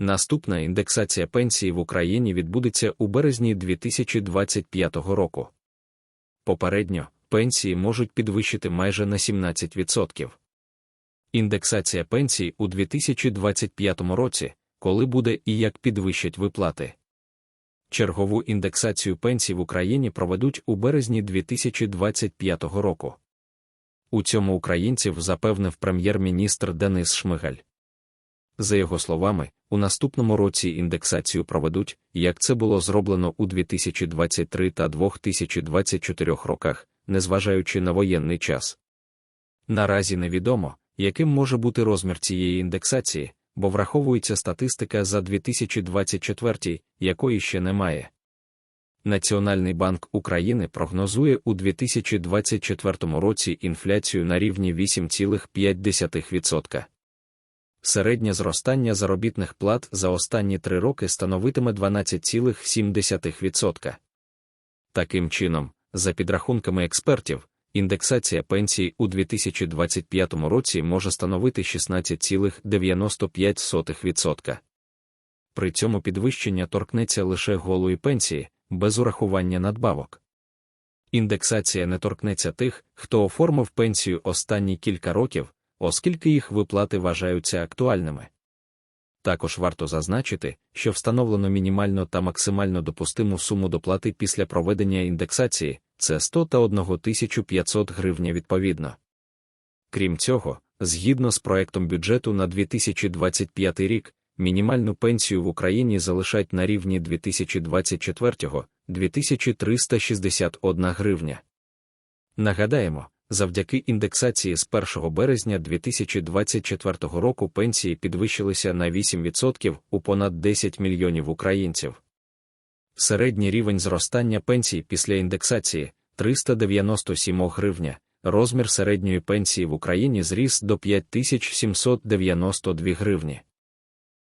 Наступна індексація пенсії в Україні відбудеться у березні 2025 року. Попередньо пенсії можуть підвищити майже на 17%. Індексація пенсій у 2025 році, коли буде і як підвищать виплати. Чергову індексацію пенсій в Україні проведуть у березні 2025 року. У цьому українців запевнив прем'єр-міністр Денис Шмигаль. За його словами, у наступному році індексацію проведуть, як це було зроблено у 2023 та 2024 роках, незважаючи на воєнний час. Наразі невідомо, яким може бути розмір цієї індексації, бо враховується статистика за 2024, якої ще немає. Національний банк України прогнозує у 2024 році інфляцію на рівні 8,5%. Середнє зростання заробітних плат за останні три роки становитиме 12,7%. Таким чином, за підрахунками експертів, індексація пенсій у 2025 році може становити 16,95%. При цьому підвищення торкнеться лише голої пенсії, без урахування надбавок. Індексація не торкнеться тих, хто оформив пенсію останні кілька років, оскільки їх виплати вважаються актуальними. Також варто зазначити, що встановлено мінімально та максимально допустиму суму доплати після проведення індексації це 100 та 1500 гривня відповідно. Крім цього, згідно з проектом бюджету на 2025 рік, мінімальну пенсію в Україні залишать на рівні 2024 2361 гривня. Нагадаємо, завдяки індексації з 1 березня 2024 року пенсії підвищилися на 8% у понад 10 мільйонів українців. Середній рівень зростання пенсій після індексації 397 гривня, розмір середньої пенсії в Україні зріс до 5792 гривні.